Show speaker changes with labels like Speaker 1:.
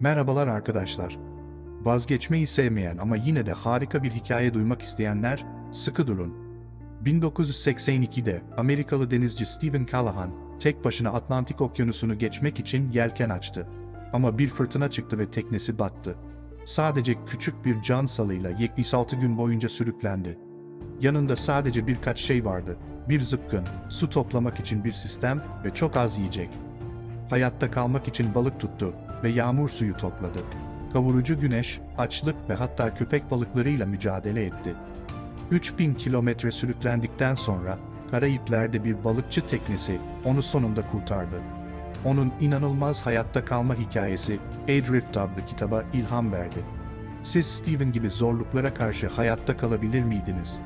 Speaker 1: Merhabalar arkadaşlar. Vazgeçmeyi sevmeyen ama yine de harika bir hikaye duymak isteyenler, sıkı durun. 1982'de Amerikalı denizci Stephen Callahan, tek başına Atlantik Okyanusu'nu geçmek için yelken açtı. Ama bir fırtına çıktı ve teknesi battı. Sadece küçük bir can salıyla 76 gün boyunca sürüklendi. Yanında sadece birkaç şey vardı. Bir zıpkın, su toplamak için bir sistem ve çok az yiyecek. Hayatta kalmak için balık tuttu ve yağmur suyu topladı. Kavurucu güneş, açlık ve hatta köpek balıklarıyla mücadele etti. 3000 kilometre sürüklendikten sonra Karayipler'de bir balıkçı teknesi onu sonunda kurtardı. Onun inanılmaz hayatta kalma hikayesi Adrift adlı kitaba ilham verdi. Siz Steven gibi zorluklara karşı hayatta kalabilir miydiniz?